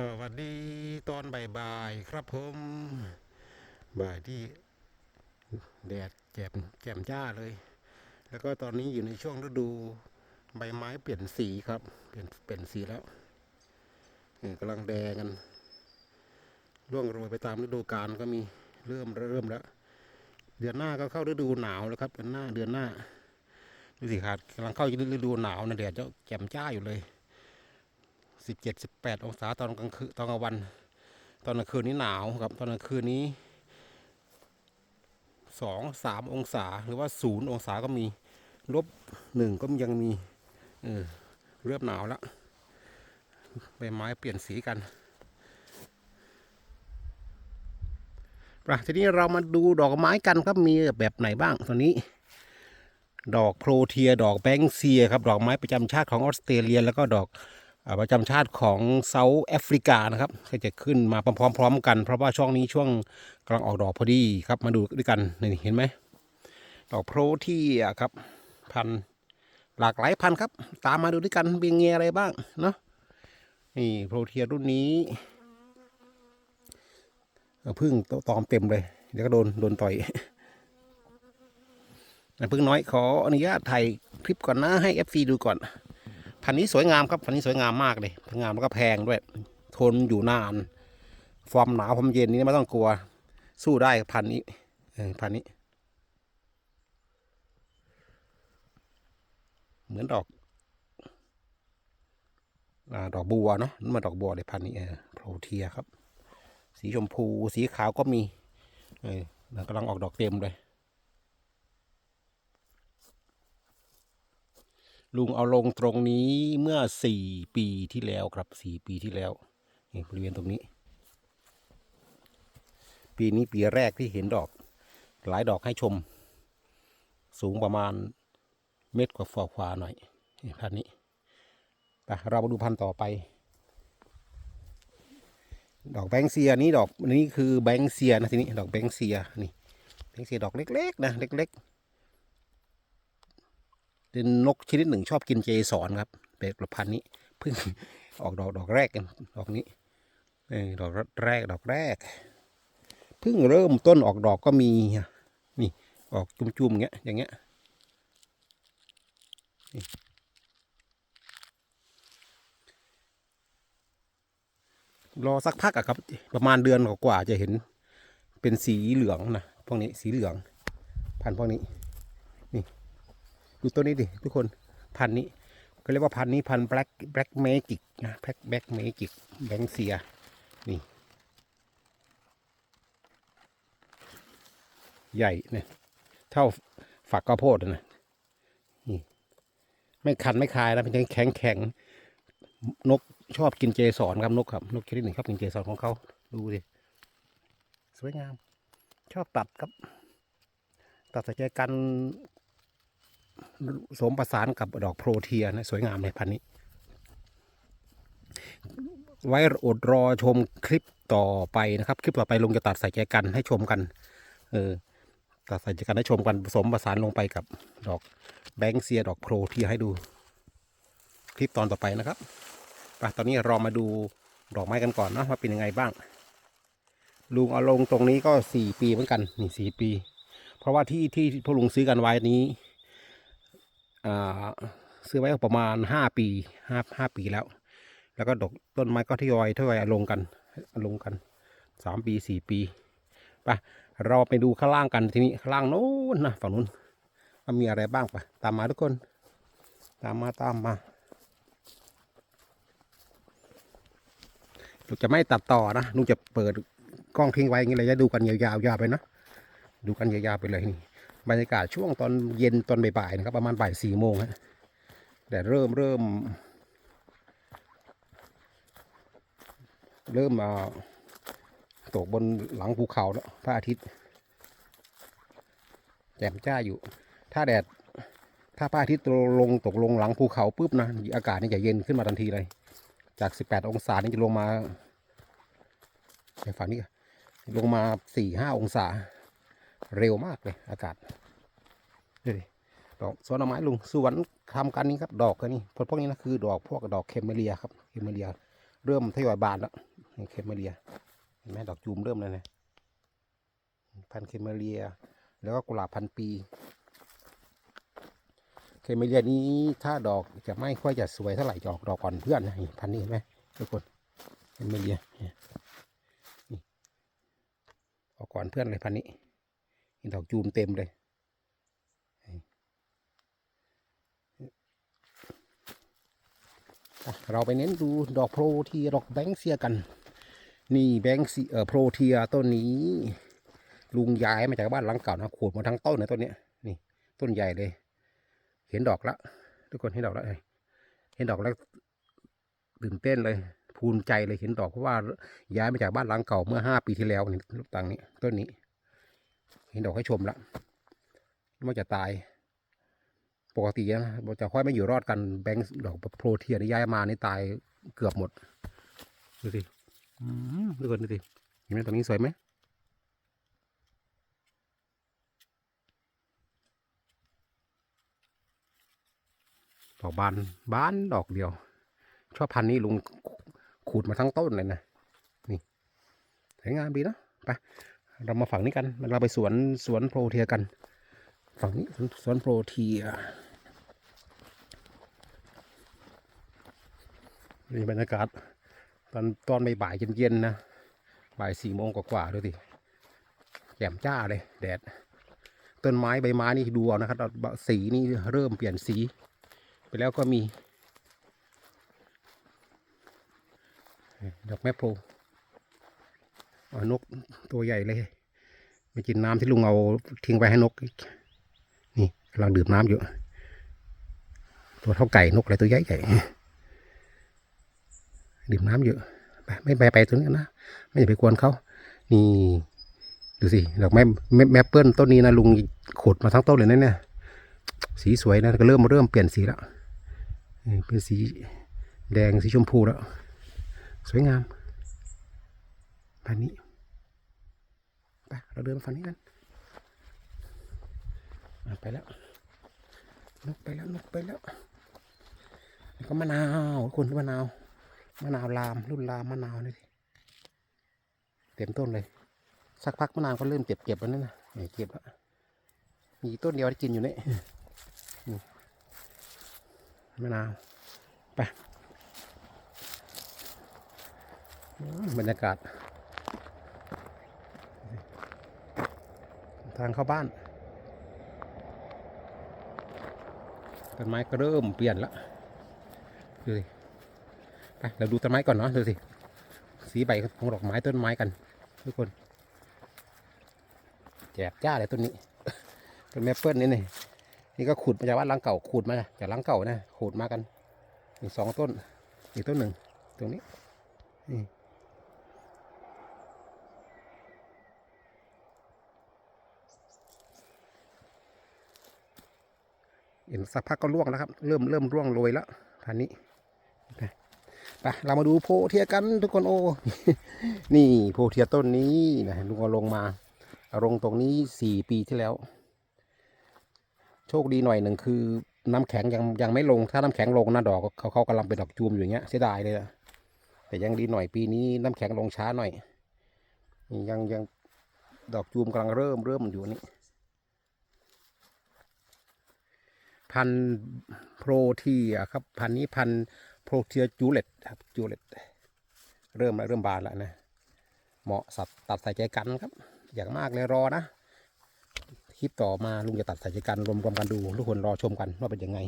สวัสดีตอนบ่ายๆครับผมบ่ายที่แดดแจ่มแจ่มจ้าเลย แล้วก็ตอนนี้อยู่ในช่วงฤดูใบไม้เปลี่ยนสีครับ เปลี่ยนเปลี่ยนสีแล้วกำลังแดงกันร่วงโรยไปตามฤดูกาลก็มีเริ่มเริ่มแล้ว เดือนหน้าก็เข้าฤดูหนาวแล้วครับเดือนหน้าเดือนหน้าดูสิครับกำลังเข้าฤดูหนาวนะแดดจะแจ่มจ้าอยู่เลย สิบเจ็ดสิบแปดองศาตอนกลางคืนตอนกลางวัน ตอนกลางคืนนี้หนาวครับ ตอนกลางคืนนี้สองสามองศาหรือว่าศูนย์องศาก็มีลบหนึ่งก็ยังมี เออเริ่มหนาวแล้วใบไม้เปลี่ยนสีกันปะทีนี้เรามาดูดอกไม้กันครับมีแบบไหนบ้างตอนนี้ ดอกโพรเทีย ดอกแบงเซียครับ ดอกไม้ประจำชาติของออสเตรเลีย แล้วก็ดอก ประจำชาติของเซาท์แอฟริกานะครับก็จะขึ้นมาพร้อมๆกัน เพราะว่าช่วงนี้ช่วงกำลังออกดอกพอดีครับมาดูด้วยกันนี่เห็นไหมดอกโพรที่ครับพันหลากหลายพันครับ ตามมาดูด้วยกันเป็นไงอะไรบ้างเนาะนี่โพรเทียรุ่นนี้พึ่งตอมเต็มเลย เดี๋ยวก็โดนโดนต่อยพึ่งน้อยขออนุญาตถ่ายคลิปก่อนนะให้ FC ดูก่อน พันธุ์นี้สวยงามครับพันธุ์นี้สวยงามมากเลยสวยงามแล้วก็แพงด้วย ทนอยู่นานความหนาวความเย็นนี้ไม่ต้องกลัว สู้ได้พันธุ์นี้พันธุ์นี้ เหมือนดอกอดอกบัวเนาะนั่นมาดอกบัวเลยพันธุ์นี้เออโพรเทียครับ สีชมพูสีขาวก็มีเออกำลังออกดอกเต็มเลย ลุงเอาลงตรงนี้เมื่อสี่ปีที่แล้วครับสี่ปีที่แล้วนี่บริเวณตรงนี้ ปีนี้ปีแรกที่เห็นดอก หลายดอกให้ชม สูงประมาณเม็ดกว่าฝ่าขวาหน่อยนี่พันนี้ไปเรามาดูพันต่อไป ดอกแบงค์เซียนี่ดอกนี้คือแบงค์เซียนะทีนี้ดอกแบงค์เซียนี่แบงค์เซียดอกเล็กๆนะเล็กๆ เป็นนกชนิดหนึ่งชอบกินเจสรครับเป็นประพันนี้เพิ่งออกดอกดอกแรกกันดอกนี้เออดอกแรกดอกแรกเพิ่งเริ่มต้นออกดอกก็มีนี่ออกจุ่มๆอย่างเงี้ยอย่างเงี้ยรอสักพักอะครับ ประมาณเดือนกว่าจะเห็นเป็นสีเหลืองนะพวกนี้สีเหลืองพันพวกนี้ ดูตัวนี้ดิทุกคนพันนี้ก็เรียกว่าพันนี้พันธุ์ black black magic นะ black black magic แบงเซียนี่ใหญ่เนี่ยเท่าฝักข้าวโพดนะนี่ไม่คันไม่คายนะเป็นแข็งแข็งนกชอบกินเจสรครับนกครับนกชนิดหนึ่งชอบกินเจสรของเขาดูดิสวยงาม ชอบตัดครับ ตัดใส่ใจกัน สมประสานกับดอกโพรเทียนะสวยงามเลยพันธุ์นี้ ไว้อดรอชมคลิปต่อไปนะครับ คลิปต่อไปลุงจะตัดใส่ใจกันให้ชมกัน เออตัดใส่ใจกันให้ชมกันผสมประสานลงไปกับดอกแบงค์เซียดอกโพรเทียให้ดู คลิปตอนต่อไปนะครับไปตอนนี้รามาดูดอกไม้กันก่อนนะว่าเป็นยังไงบ้าง ลุงเอาลงตรงนี้ก็สี่ปีเหมือนกันนี่สี่ปี เพราะว่าที่ที่พวกลุงซื้อกันไว้นี้ ซื้อไว้ประมาณห้าปีห้าห้าปีแล้ว แล้วก็ดอกต้นไม้ก็ทยอยทยอยลงกันลงกันสามปีสี่ปีไปเราไปดูข้างล่างกันทีนี้ข้างล่างโน้นนะฝั่งนู้นมันมีอะไรบ้างปะตามมาทุกคน ตามมาตามมาลุงจะไม่ตัดต่อนะลุงจะเปิดกล้องทิ้งไว้อย่างนี้เลยจะดูกันยาวๆยาวไปนะดูกันยาวๆไปเลยนี่ บรรยากาศช่วงตอนเย็นตอนบ่ายๆนะครับ ประมาณบ่ายสี่โมงฮะแต่เริ่มเริ่ม เริ่มมาตกบนหลังภูเขาแล้วพระอาทิตย์แจ่มจ้าอยู่ ถ้าแดดถ้าพระอาทิตย์ลงตกลงหลังภูเขาปุ๊บนะอากาศนี่จะเย็นขึ้นมาทันทีเลย จากสิบแปดองศานี่จะลงมาในฝั่งนี้ลงมาสี่ห้าองศา เร็วมากเลยอากาศ ดูดิดอกสวนอไม้ลุงสวนทำกันนี้ครับดอกกันนี่พวกนี้นะคือดอกพวกดอกเคมเมเลียครับเคมเมเลีย เริ่มทยอยบานแล้วนี่เคมเลียเห็นไหมดอกจูมเริ่มแล้วนะพันธุ์เคมเลีย แล้วก็กุหลาบพันปี เคมเลียนี้ถ้าดอกจะไม่ค่อยจะสวยเท่าไหร่จะอกดอกก่อนเพื่อนนะพันนี้เห็นไหมทุกคนเคมเลียเนี่ยนี่ออกก่อนเพื่อนเลยพันนี้ดอกจูมเต็มเลย อะ เราไปเน้นดูดอกโพรเทียดอกแบงเซียกัน นี่แบงซีเอ่อโพรเทียต้นนี้ ลุงย้ายมาจากบ้านหลังเก่านะขูดมาทั้งต้นนะต้นเนี้ยนี่ ต้นใหญ่เลย เห็นดอกล้วทุกคนเห็นดอกล้วเห็นดอกแล้วตื่นเต้นเลยภูมิใจเลยเห็นดอกเพราะว่าย้ายมาจากบ้านหลังเก่าเมื่อห้าปีที่แล้วนี่ลูกตังนี้ต้นนี้ เห็นดอกให้ชมล้วมันจะตาย ปกตินะจะค่อยไม่อยู่รอดกันแบงค์ดอกโปรเทียนย้ายมานี่ตายเกือบหมดดูสิดูกันดูสิเห็นไหมตรงนี้สวยไหมดอกบานบานดอกเดียว ชอบพันนี้ลุงขูดมาทั้งต้นเลยนะนี่สวยงามดีนะไปเรามาฝั่งนี้กันเราไปสวนสวนโปรเทียกัน ฝั่งนี้สวนสวนโปรเทีย นี่บรรยากาศตอนตอนบ่ายเย็นๆนะบ่ายสี่โมงกว่าๆดูสิแจ่มจ้าเลยแดดต้นไม้ใบไม้นี่ดูเอานะครับสีนี่เริ่มเปลี่ยนสี ไปแล้วก็มีดอกแมโพเอานกตัวใหญ่เลยมากินน้ำที่ลุงเอาทิ้งไว้ให้นกอีกนี่กำลังดื่มน้ำอยู่ ตัวเท่าไก่นกอะไรตัวใหญ่ใหญ่ ดื่มน้ำเยอะไปไม่ไปไปตรงนี้นะไม่อย่าไปกวนเขานี่ดูสิดอกไม้แมแมเปิลต้นนี้นะลุงขุดมาทั้งต้นเลยนะเนี่ย สีสวยนะก็เริ่มเริ่มเปลี่ยนสีแล้วเป็นสีแดงสีชมพูแล้ว สวยงามแบบนี้ไปเราเดินฝั่งนี้กันไปแล้วนกไปแล้วนกไปแล้วแล้วก็มะนาวคุณมะนาว มะนาวลามรุ่นลามมะนาวนี่เต็มต้นเลย สักพักมะนาวก็เริ่มเก็บเก็บแล้วนั่นนะนี่เก็บแล้วมีต้นเดียวที่กินอยู่นี่มะนาวไปบรรยากาศ ทางเข้าบ้านต้นไม้ก็เริ่มเปลี่ยนแล้วดูสิ เราดูต้นไม้ก่อนเนาะดูสิ สีใบของดอกไม้ต้นไม้กัน ทุกคนแจบจ้าเลยต้นนี้ต้นแมปเปิลนี่นี่นี่ก็ขุดมาจากบ้านหลังเก่าขุดมาจากลังเก่านะขุดมากันนี่สองต้น อีกต้นหนึ่งตรงนี้นี่เห็นสักพักก็ร่วงแล้วครับ เริ่มเริ่มร่วงโรยแล้วพันนี้ ไปเรามาดูโพเทียกันทุกคนโอ้ นี่โพเทียต้นนี้นะลุงเอาลงมาลงตรงนี้สี่ปีที่แล้ว โชคดีหน่อยหนึ่งคือน้ำแข็งยังยังไม่ลงถ้าน้ำแข็งลงนะดอกเขาเขากำลังเป็นดอกจูมอยู่างเงี้ยเสียดายเลยนะแต่ยังดีหน่อยปีนี้น้ำแข็งลงช้าหน่อยยังยังดอกจูมกำลังเริ่มเริ่มอยู่นี่พันโพรเทียครับพันนี้พัน โปรเทียจูเลตครับจูเลตเริ่มแล้วเริ่มบานแล้วนะ เหมาะสัตว์ตัดใส่ใจกันครับ อย่างมากเลยรอนะ คลิปต่อมาลุงจะตัดใส่ใจกันรวมรวมๆกันดู ทุกคนรอชมกันว่าเป็นยังไง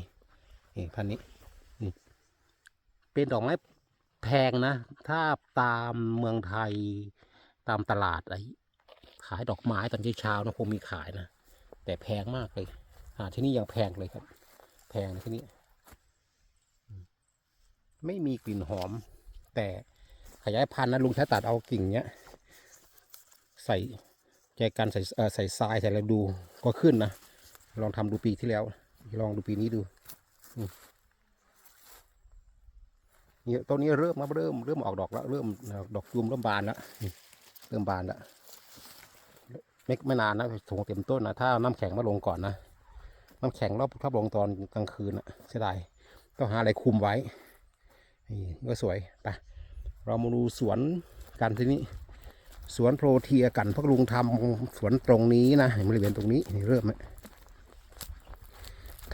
นี่พันนี้นี่เป็นดอกไม้แพงนะ ถ้าตามเมืองไทยตามตลาดไอ้ขายดอกไม้ตอนเช้านะคงมีขายนะ แต่แพงมากเลยหาที่นี่ยังแพงเลยครับ แพงที่นี่ ไม่มีกลิ่นหอม แต่ขยายพันธุ์นะลุงใช้ตัดเอากิ่งเนี้ย ใส่แจกันใส่ใส่ทรายใส่อะไรดูก็ขึ้นนะ ลองทำดูปีที่แล้ว ลองดูปีนี้ดูเนี่ยต้นนี้เริ่มมาเริ่มเริ่มออกดอกแล้วเริ่มดอกจูมเริ่มบานแล้วเริ่มบานแล้วไม่ไม่นานนะถงเต็มต้นนะถ้าน้ำแข็งมาลงก่อนนะน้ำแข็งรอบถ้าลงตอนกลางคืนอะเสียดายต้องหาอะไรคุมไว้ นี่ก็สวยไปเรามาดูสวนกันทีนี้ สวนโปรเทียกันพักลุงทำสวนตรงนี้นะบริเวณตรงนี้นี่เริ่มไหม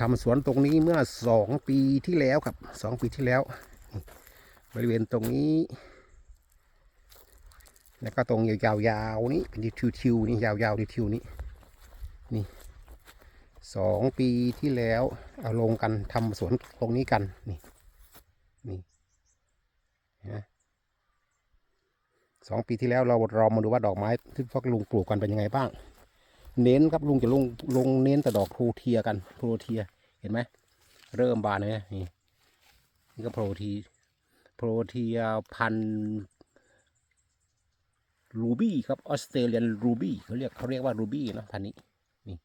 ทำสวนตรงนี้เมื่อสองปีที่แล้วครับสองปีที่แล้ว บริเวณตรงนี้ แล้วก็ตรงยาวๆนี้เป็นทิวๆนี่ยาวๆทิวๆนี้นี่สองปีที่แล้วเอาลงกันทำสวนตรงนี้กันนี่นะ สองปีที่แล้วเราเรามาดูว่าดอกไม้ที่พวกลุงปลูกกันเป็นยังไงบ้าง เน้นครับลุงจะลงลงเน้นแต่ดอกโพเทียกันโพเทียเห็นไหมเริ่มบานเลยนี่นี่ก็โพทีโพเทียพันรูบี้ครับออสเตรเลียนรูบี้เขาเรียกเขาเรียกว่ารูบี้นะพันนี้นี่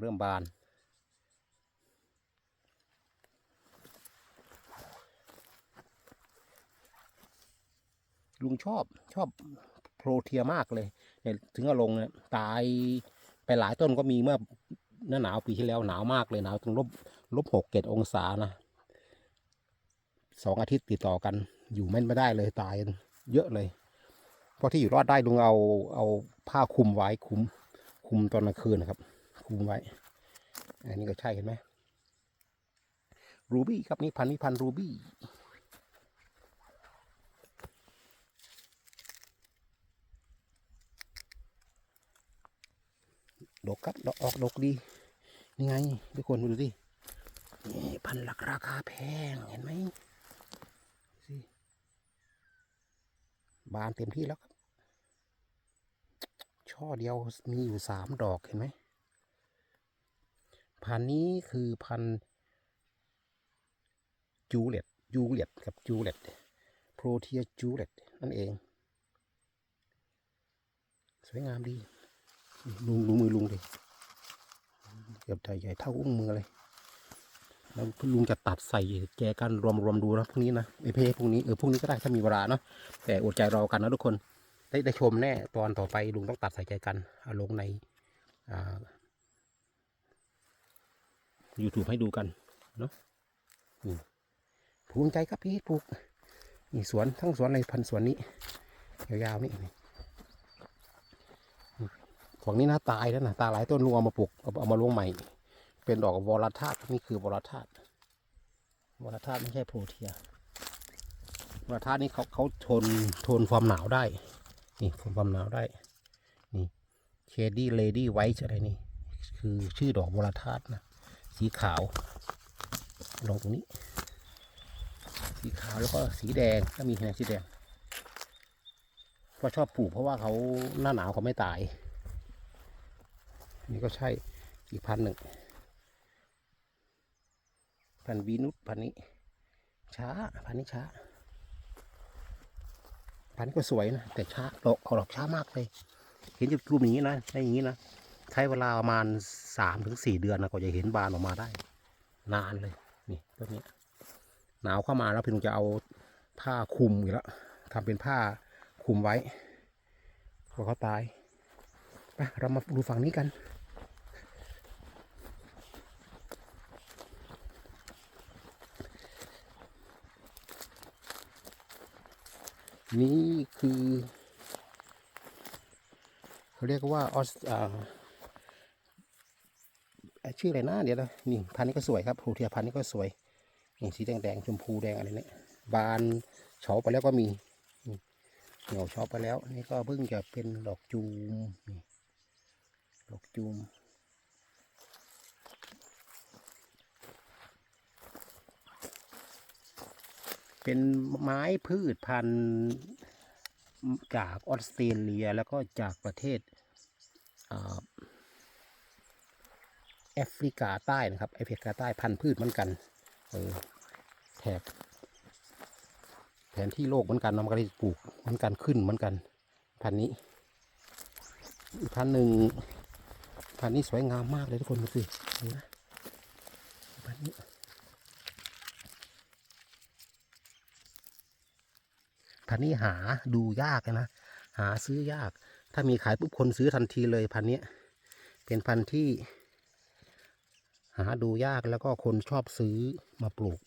เริ่มบาน ลุงชอบชอบโปรเทียมากเลยเนี่ยถึงเอาลงเนี่ยตายไปหลายต้นก็มีเมื่อหน้าหนาวปีที่แล้วหนาวมากเลยหนาวถึงลบลบหกเกตองศานะสองอาทิตย์ติดต่อกัน อยู่ไม่ไม่ได้เลยตายเยอะเลย เพราะที่อยู่รอดได้ลุงเอาเอาผ้าคลุมไว้คลุมคลุมตอนกลางคืนนะครับคลุมไว้ อันนี้ก็ใช่เห็นไหมรูบี้ครับนี่พันนี่พันรูบี้ ดกครับดอกออกดกดี นี่ไงทุกคนดูสินี่พันหลักราคาแพงเห็นไหมสิบานเต็มที่แล้วครับ ช่อเดียวมีอยู่สามดอกเห็นไหมพันธุ์นี้คือพันธุ์จูเล็ตจูเล็ตกับจูเล็ตโปรเทียจูเล็ตนั่นเอง สวยงามดี ลุงดูมือลุงดิเกือบใหญ่ใหญ่เท่าอุ้งมือเลย แล้วลุงจะตัดใส่แจกันรวมรวมดูนะพรุ่งนี้นะไอเพพรุ่งนี้เออพรุ่งนี้ก็ได้ถ้ามีเวลาเนาะแต่อดใจรอกันนะทุกคน ได้ได้ชมแน่ตอนต่อไปลุงต้องตัดใส่ใจกันเอาลงในอ่า YouTube ให้ดูกันเนาะอืมภูมิใจครับพี่ปลูกนี่สวนทั้งสวนในพันสวนนี้ยาวๆนี่ ฝั่งนี้นะตายแล้วนะตายหลายต้นลุงเอามาปลูกเอาเอามาลงใหม่ เป็นดอกวอลธาตุนี่คือวอลธาตุวอลธาตุไม่ใช่โพเทียวอลธาตุนี่เขาเขาทนทนความหนาวได้ นี่ทนความหนาวได้ นี่เคดี้เลดี้ไวท์อะไรนี่ คือชื่อดอกวอลธาตุนะสีขาว ลงตรงนี้ สีขาวแล้วก็สีแดงก็มีแค่สีแดงก็ชอบปลูกเพราะว่าเขาหน้าหนาวเขาไม่ตาย นี่ก็ใช่อีกพันหนึ่งพันวีนุสพันนี้ ช้าพันนี้ช้า พันนี้ก็สวยนะ แต่ช้าดอกออกดอกช้ามากเลย เห็นจะกลุ่มอย่างนี้นะใช่อย่างนี้นะใช้เวลาประมาณสามถึงสี่เดือนนะก็จะเห็นบานออกมาได้ นานเลยนี่ต้นนี้หนาวเข้ามาแล้วพี่ลุงจะเอาผ้าคลุมอยู่แล้วทำเป็นผ้าคลุมไว้เพราะเขาตาย เรามาดูฝั่งนี้กัน นี่คือเขาเรียกว่าออสอ่าชื่ออะไรนะเดี๋ยวนะนี่พันนี้ก็สวยครับโพเทียพันนี้ก็สวยนี่สีแดงๆชมพูแดงอะไรเนี่ยบานเฉาไปแล้วก็มีเหี่ยวเฉาไปแล้ว นี่ก็เพิ่งจะเป็นดอกจูมนี่ ดอกจูมเป็นไม้พืชพันธุ์จากออสเตรเลียแล้วก็จากประเทศแอฟริกาใต้นะครับแอฟริกาใต้พันธุ์พืชเหมือนกันเออแถบแผนที่โลกเหมือนกันนะมันก็เลยปลูกเหมือนกันขึ้นเหมือนกัน พันธุ์นี้พันธุ์หนึ่ง พันนี้สวยงามมากเลยทุกคนดูสิดูนะพันนี้พันนี้หาดูยากนะ หาซื้อยาก ถ้ามีขายปุ๊บคนซื้อทันทีเลยพันนี้ เป็นพันที่ หาดูยากแล้วก็คนชอบซื้อมาปลูก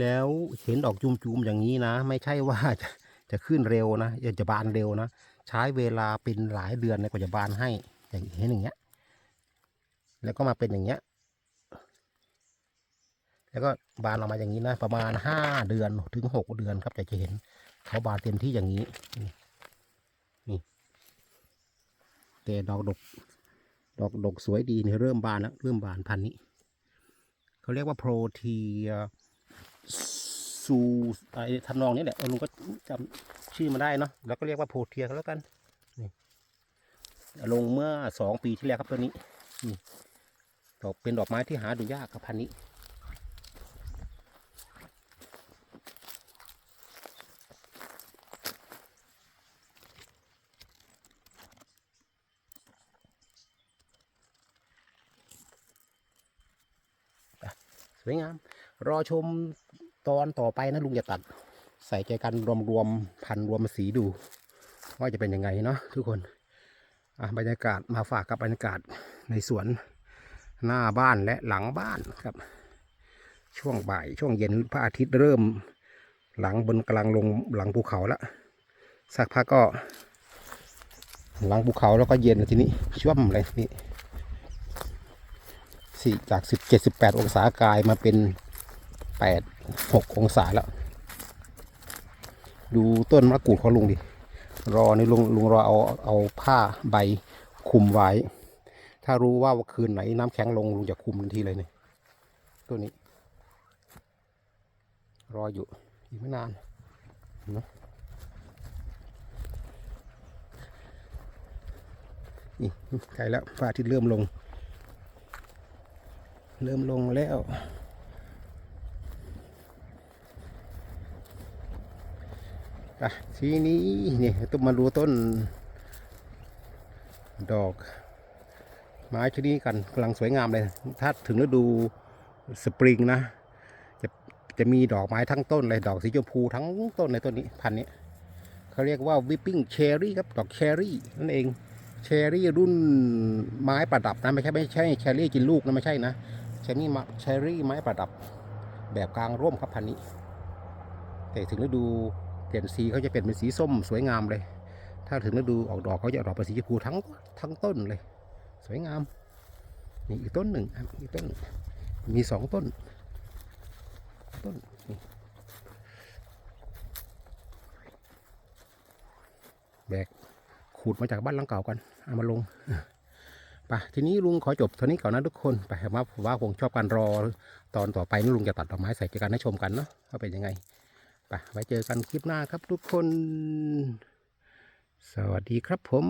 แล้วเห็นดอกจุมๆอย่างนี้นะ ไม่ใช่ว่าจะจะขึ้นเร็วนะจะจะบานเร็วนะ ใช้เวลาเป็นหลายเดือนในกว่าจะบานให้อย่างเห็นอย่างเงี้ย แล้วก็มาเป็นอย่างเงี้ย แล้วก็บานออกมาอย่างนี้นะประมาณห้าเดือนถึงหกเดือนครับจะจะเห็นเขาบานเต็มที่อย่างนี้นี่แต่ดอกดก ดอกดกสวยดีเนี่ยเริ่มบานแล้วเริ่มบานพันนี้เขาเรียกว่าโปรทีซูไอทำนองนี้แหละเออลุงก็จำ ชื่อมาได้เนาะแล้วก็เรียกว่าโพเทียก็แล้วกันนี่ลงเมื่อสองปีที่แล้วครับตัวนี้นี่ดอกเป็นดอกไม้ที่หาดูยากครับพันนี้สวยงาม รอชมตอนต่อไปนะลุงจะตัด ใส่ใจกันรวมรวมๆพันรวมสีดู ว่าจะเป็นยังไงเนาะทุกคนอะบรรยากาศมาฝากกับบรรยากาศในสวนหน้าบ้านและหลังบ้านครับ ช่วงบ่ายช่วงเย็นพระอาทิตย์เริ่ม หลังบนกลังลงหลังภูเขาแล้วสักพักก็ หลังภูเขาแล้วก็เย็นทีนี้ช่วมเลยนี่สี่จากสิบเจ็ดสิบแปดองศากายมาเป็นแปดหกองศาแล้ว ดูต้นมะกรูดของลุงดิ รอนี่ลุงลุงรอเอาเอาผ้าใบคุมไว้ ถ้ารู้ว่าคืนไหนน้ำแข็งลงลุงจะคุมทันทีเลยเนี่ยตัวนี้ รออยู่อีกไม่นานเนะนี่ใกล้แล้วพระอาทิตย์เริ่มลง เริ่มลงแล้ว อะทีนี้นี่ต้องมาดูต้น ดอก ไม้ชนิดกันกำลังสวยงามเลย ถ้าถึงฤดูสปริงนะ จะจะมีดอกไม้ทั้งต้นเลย ดอกสีชมพูทั้งต้นในต้นนี้พันนี้เขาเรียกว่าวิปปิ้งเชอรี่ครับ ดอกเชอรี่นั่นเองเชอรี่รุ่นไม้ประดับนะไม่ใช่ไม่ใช่เชอรี่กินลูกนะไม่ใช่นะเชอรี่มาเชอรี่ไม้ประดับ แบบกลางร่มครับพันนี้ แต่ถึงฤดู เปลี่ยนสีเขาจะเปลี่ยนเป็นสีส้มสวยงามเลย ถ้าถึงฤดูออกดอกเขาจะออกเป็นสีชมพูทั้งทั้งต้นเลย สวยงามนี่อีกต้นหนึ่งอีกต้นหนึ่งมีสองต้น ต้นนี่แบกขูดมาจากบ้านหลังเก่ากันเอามาลงไปทีนี้ลุงขอจบเท่านี้ก่อนนะทุกคนไปว่าว่าคงชอบการรอตอนต่อไปนี่ลุงจะตัดดอกไม้ใส่กันให้ชมกันเนาะว่าเป็นยังไง ไปไว้เจอกันคลิปหน้าครับทุกคน สวัสดีครับผม